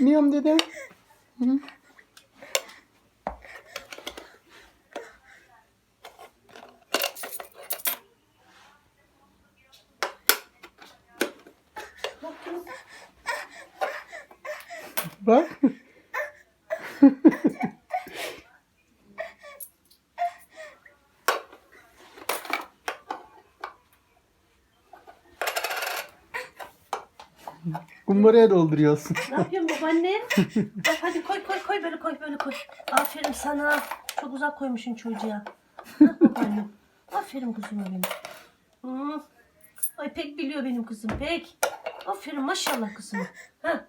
Miyam dede. Hı. Bak. Kumbaraya dolduruyorsun. Ne yapıyorsun babaanne? Bak hadi koy koy koy böyle koy böyle koy. Aferin sana. Çok uzak koymuşsun çocuğa. Hah, babaannem. Aferin kuzum benim. Hı. Ay pek biliyor benim kızım pek. Aferin maşallah kızım. Ha.